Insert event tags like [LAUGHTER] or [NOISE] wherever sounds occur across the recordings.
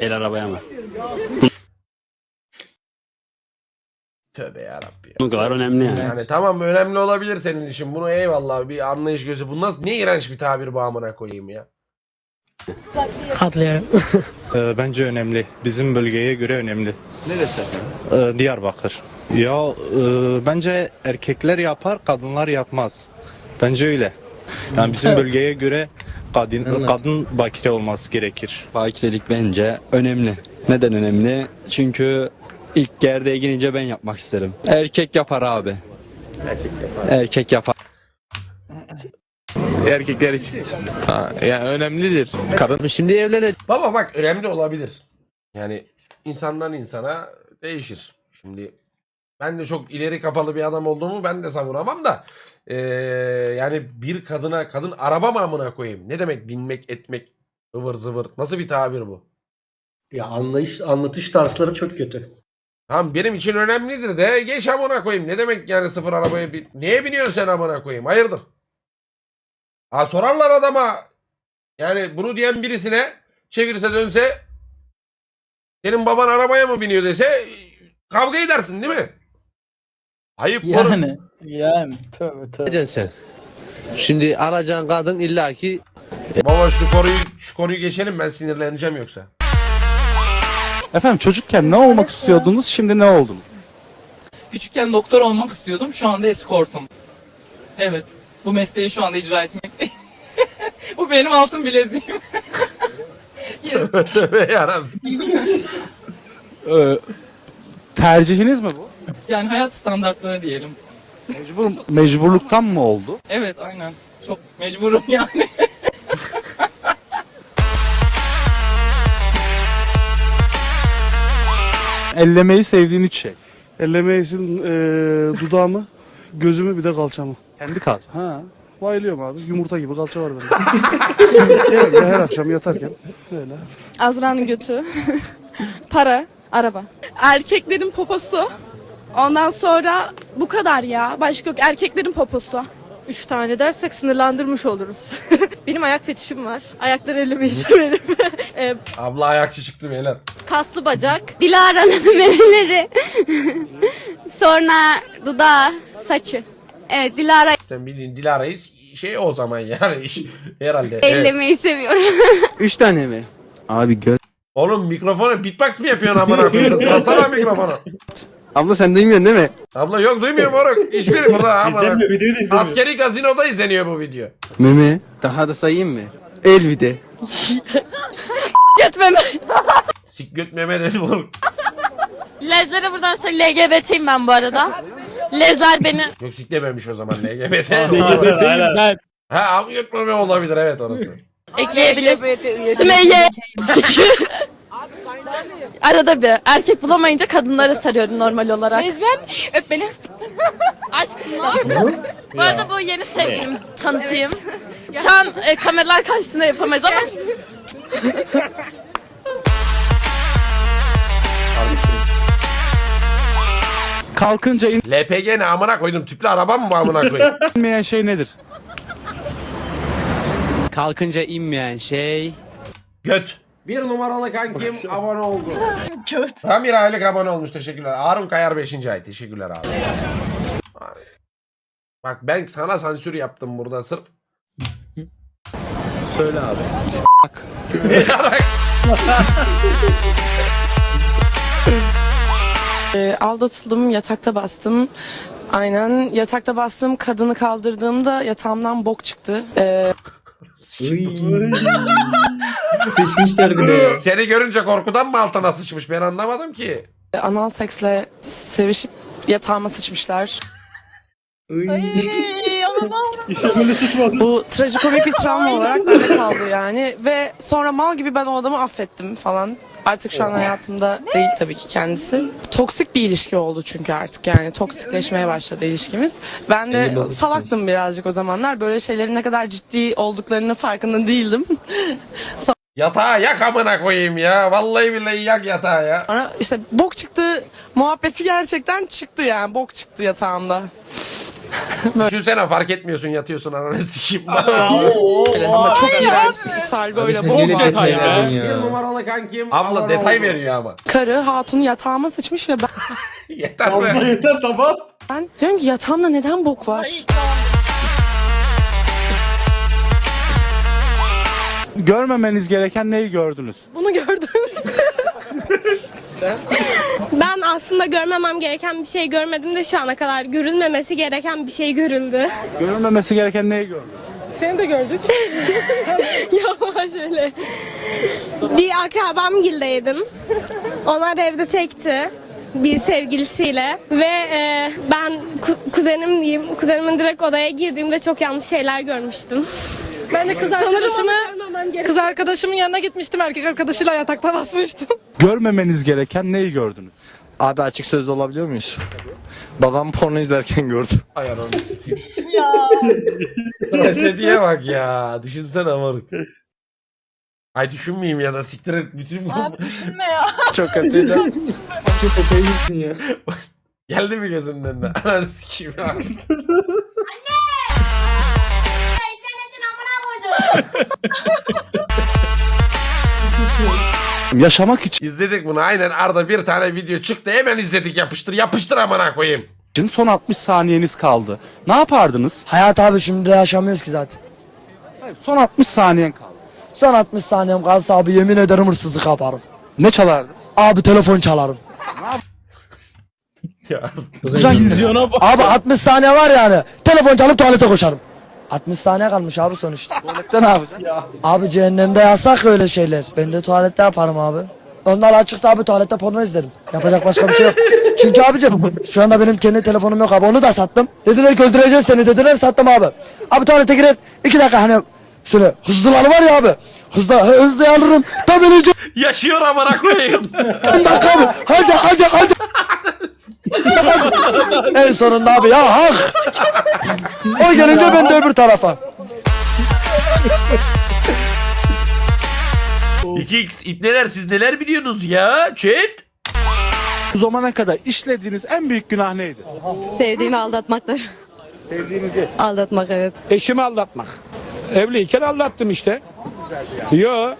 El arabaya mı? Tövbe yarabbi ya. Bu kadar önemli yani. Yani tamam önemli olabilir senin için. Bunu eyvallah bir anlayış gözü. Bu nasıl ne iğrenç bir tabir bu amına koyayım ya. Katlıyorum. [LAUGHS] Ee, bence önemli. Bizim bölgeye göre önemli. Neresi? Ee, Diyarbakır. Ya e, bence erkekler yapar, kadınlar yapmaz. Bence öyle. Yani bizim bölgeye göre kadın kadın bakire olması gerekir. Bakirelik bence önemli. Neden önemli? Çünkü ilk gerdeğe girince ben yapmak isterim. Erkek yapar abi. Erkek yapar. Erkekler için. Ha, yani önemlidir. Kadın şimdi evlenecek. Baba bak önemli olabilir. Yani insandan insana değişir. Şimdi ben de çok ileri kafalı bir adam olduğumu ben de savunamam da eee, yani bir kadına kadın araba mı amına koyayım? Ne demek binmek etmek ıvır zıvır nasıl bir tabir bu? Ya anlayış, anlatış tarzları çok kötü. Tamam benim için önemlidir de geç amına koyayım. Ne demek yani sıfır arabaya bin... Neye biniyorsun sen amına koyayım? Hayırdır? Ha sorarlar adama. Yani bunu diyen birisine çevirse dönse senin baban arabaya mı biniyor dese kavga edersin değil mi? Ayıp oğlum. Yani yani tövbe tövbe. sen. Şimdi alacağın kadın illaki Baba şu konuyu şu konuyu geçelim ben sinirleneceğim yoksa. Efendim çocukken ne olmak istiyordunuz şimdi ne oldunuz? Küçükken doktor olmak istiyordum. Şu anda eskortum. Evet. Bu mesleği şu anda icra etmekteyim. [LAUGHS] Bu benim altın bileziğim. [LAUGHS] Tövbe yarabbim. Ee, tercihiniz mi bu? [LAUGHS] Yani hayat standartları diyelim. Mecbur, mecburluktan mı oldu? Evet aynen. Çok mecburum [LAUGHS] yani. Ellemeyi sevdiğin üç şey. Elleme için eee dudağımı, gözümü bir de kalçamı. Kendi kal. Ha, bayılıyorum abi. Yumurta gibi kalça var bende. [LAUGHS] Genelde her akşam yatarken böyle. Azra'nın götü. Para, araba. Erkeklerin poposu. Ondan sonra bu kadar ya. Başka yok. Erkeklerin poposu. Üç tane dersek sınırlandırmış oluruz. [LAUGHS] Benim ayak fetişim var. Ayakları ellemeyi severim. [LAUGHS] Ee, Abla ayakçı çıktı beyler. kaslı bacak. Dilara'nın [LAUGHS] memeleri. sonra dudağı, saçı. Evet Dilara Sen bildiğin Dilara'yı şey o zaman yani iş herhalde. Evet. ellemeyi seviyorum. Üç tane mi? Abi göz. Oğlum mikrofonu beatbox mı yapıyorsun amına koyayım? Salsana mikrofonu. Abla sen duymuyorsun değil mi? Abla yok duymuyor moruk. Hiçbiri burada. İzlemiyor videoyu da izlemiyor. Askeri gazinoda izleniyor bu video. Meme. Daha da sayayım mı? El bir de. Götmeme. Sik göt meme dedim moruk. Lezlere buradan söyle LGBT'yim ben bu arada. Lezler beni. Yok sik dememiş o zaman LGBT. Aynen. ha av göt meme olabilir evet orası. ekleyebilir. Sümeyye. [LAUGHS] Arada bir erkek bulamayınca kadınlara sarıyorum normal olarak. Lezben öp beni. [LAUGHS] Aşkım ne yapıyorsun? Bu arada bu yeni sevgilim tanıtayım. Şu an e, kameralar karşısında yapamayız ama Kalkınca LPG ne amına koydum tüplü araba mı bu amına koyayım? [LAUGHS] inmeyen şey nedir? Kalkınca inmeyen şey. Göt. Bir numaralı kankim abone oldu. [LAUGHS] Göt. Ramir aylık abone olmuş teşekkürler. Harun Kayar 5. ay teşekkürler abi. Abi. Bak ben sana sansür yaptım burada sırf. Söyle abi. Ee, aldatıldım, yatakta bastım. Aynen yatakta bastım, kadını kaldırdığımda yatağımdan bok çıktı. Ee, [LAUGHS] Seçmişler bir de ya. Seni görünce korkudan mı altına sıçmış ben anlamadım ki. anal seksle sevişip yatağıma sıçmışlar. Böyle sıçmadı. Bu trajikomik bir travma olarak bende kaldı yani. Ve sonra mal gibi ben o adamı affettim falan. Artık şu an hayatımda değil tabii ki kendisi. Toksik bir ilişki oldu çünkü artık yani toksikleşmeye başladı ilişkimiz. Ben de salaktım birazcık o zamanlar. Böyle şeylerin ne kadar ciddi olduklarını farkında değildim. [LAUGHS] Yatağa yak amına koyayım ya. Vallahi billahi yak yatağa ya. Sonra işte bok çıktı muhabbeti gerçekten çıktı yani. Bok çıktı yatağımda. [LAUGHS] Düşünsene fark etmiyorsun yatıyorsun ananı sikeyim. Ama çok iğrençti ishal böyle Çok bomba. detay. Bir numaralı kankim. Abla detay veriyor ama. Karı hatun yatağıma sıçmış ve ben, [LAUGHS] Yeter be. yeter tamam. ben diyorum ki yatağımda neden bok var? Görmemeniz gereken neyi gördünüz? Bunu gördüm. [LAUGHS] Ben aslında görmemem gereken bir şey görmedim de şu ana kadar görülmemesi gereken bir şey görüldü. Görülmemesi gereken neyi gördünüz? Seni de gördük. [LAUGHS] Yavaş öyle. Bir akrabam gildeydim. Onlar evde tekti. Bir sevgilisiyle ve e, ben ku- kuzenim diyeyim. Kuzenimin direkt odaya girdiğimde çok yanlış şeyler görmüştüm. Ben de kız arkadaşımı kız arkadaşımın yanına gitmiştim. Erkek arkadaşıyla yatakta basmıştım. [LAUGHS] Görmemeniz gereken neyi gördünüz? Abi açık sözlü olabiliyor muyuz? Babam porno izlerken gördü. Ay ananı sikeyim. [LAUGHS] Trajediye bak ya. Düşünsene amırık. Ay düşünmeyeyim ya da siktir et bütün bu. [LAUGHS] Çok kötüydü. Geldi mi gözünün önüne? Ananı sikeyim ya. Yaşamak için İzledik bunu aynen Arda bir tane video çıktı hemen izledik yapıştır yapıştır amına koyayım. son 60 saniyeniz kaldı. Ne yapardınız? Hayat abi şimdi yaşamıyoruz ki zaten. Hayır, son 60 saniyen kaldı. Son 60 saniyem kalsa abi yemin ederim hırsızlık yaparım. Ne çalardın? Abi telefon çalarım. [LAUGHS] Ya. Vizyona bak. Abi 60 saniye var yani. Telefon çalıp tuvalete koşarım. 60 saniye kalmış abi sonuçta. Tuvalette ne yapacaksın? Abi cehennemde yasak öyle şeyler. Ben de tuvalette yaparım abi. Onlar açıkta abi tuvalette porno izlerim. Yapacak başka bir şey yok. Çünkü abicim şu anda benim kendi telefonum yok abi. Onu da sattım. Dediler ki öldüreceğiz seni dediler sattım abi. Abi tuvalete girer. iki dakika hani şöyle hızlıları var ya abi. Hızlı, hızlı alırım. Tam öleceğim. Yaşıyor amına koyayım. [LAUGHS] 10 dakika abi. Hadi hadi hadi. [LAUGHS] en sonunda abi ya hak. O gelince ben de öbür tarafa. 2x ipneler siz neler biliyorsunuz ya chat? Bu zamana kadar işlediğiniz en büyük günah neydi? Sevdiğimi aldatmaktır. Sevdiğinizi. Aldatmak evet. Eşimi aldatmak. Evliyken aldattım işte. Yo.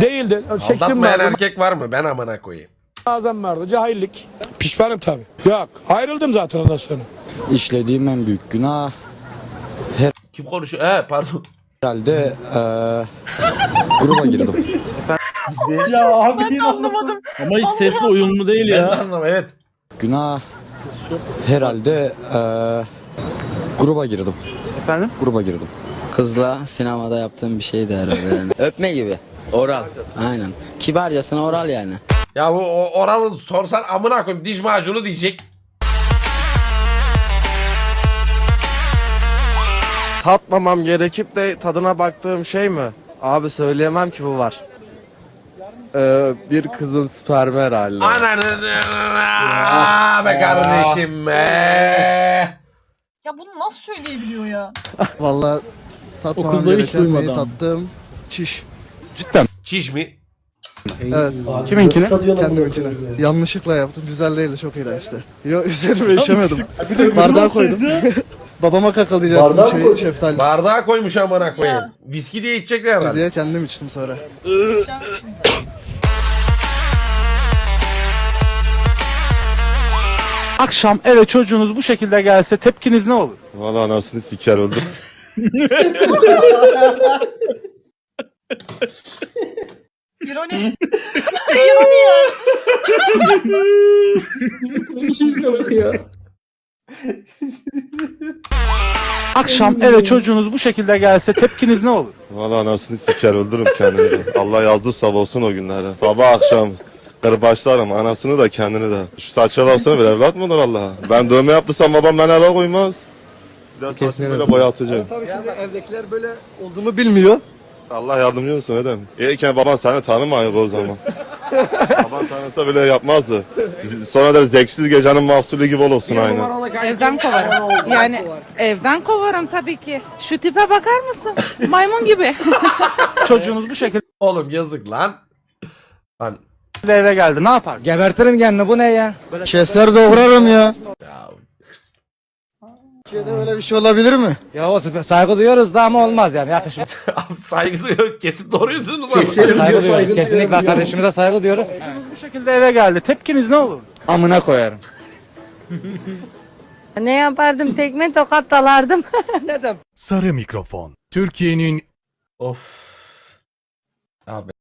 Değildi. Çektim Aldatmayan vardı, erkek var mı? Ben amına koyayım. Mağazam vardı. Cahillik. Pişmanım tabii. Yok. Ayrıldım zaten ondan sonra. İşlediğim en büyük günah Kim konuşuyor? He pardon. herhalde gruba girdim. Ya abi ben anlamadım. Ama hiç sesle uyumlu değil Ben de anlamadım evet. Günah herhalde gruba girdim. Efendim? Gruba girdim. Kızla sinemada yaptığım bir şeydi herhalde yani. [LAUGHS] Öpme gibi. Oral. Aynen. Kibarcasına oral yani. Ya bu o- oralı sorsan amına koyayım diş macunu diyecek. Tatmamam gerekip de tadına baktığım şey mi? Abi söyleyemem ki bu var. Ee, bir kızın spermi herhalde. Ananı Aa, be kardeşim be. Ya bunu nasıl söyleyebiliyor ya? Vallahi O kızları hiç duymadım. tattığım çiş. Cidden. Çiş mi? Evet. Kiminkini? Kendiminkine. Yanlışlıkla yaptım. Güzel değildi. Çok iğrençti. Yo [LAUGHS] üzerime işemedim. Bardağa koydum. [LAUGHS] Babama kakalayacaktım şey şeftali Bardağa koymuş amına koyayım. Viski diye içecekler herhalde. diye kendim içtim sonra. Akşam eve çocuğunuz bu şekilde gelse tepkiniz ne olur? Valla anasını siker öldüm. [LAUGHS] İroni. [LAUGHS] Akşam eve çocuğunuz bu şekilde gelse tepkiniz ne olur? Valla anasını siker öldürürüm kendimi. Allah yazdı sabah olsun o günlere. Sabah akşam kırbaçlarım anasını da kendini de. Şu saça baksana bir evlat mı olur Allah'a? Ben dövme yaptıysam babam beni eve koymaz. Bir de saçımı böyle boyatacağım. Tabii şimdi evdekiler böyle olduğumu bilmiyor. Allah yardımcı olsun Edem. İyiyken baban seni tanımıyor o zaman. [LAUGHS] baban tanısa bile yapmazdı. Sonra da zevksiz gecenin mahsulü gibi olursun aynı. Evden kovarım. Yani evden kovarım tabii ki. Şu tipe bakar mısın? [LAUGHS] Maymun gibi. [LAUGHS] Çocuğunuz bu şekilde Oğlum yazık lan. Lan eve geldi ne yapar? Gebertirim kendini bu ne ya? Keser doğrarım ya. ya. Türkiye'de öyle bir şey olabilir mi? Ya o saygı duyuyoruz da ama olmaz yani yakışmaz. [LAUGHS] Abi saygı duyuyor. Kesip doğruyorsunuz ama. saygı duyuyoruz. Kesinlikle kardeşimize saygı duyuyoruz. Bu şekilde eve geldi. Tepkiniz ne olur? Amına koyarım. [LAUGHS] Ne yapardım? Tekme tokat dalardım. [LAUGHS] Sarı mikrofon. Türkiye'nin Of. Abi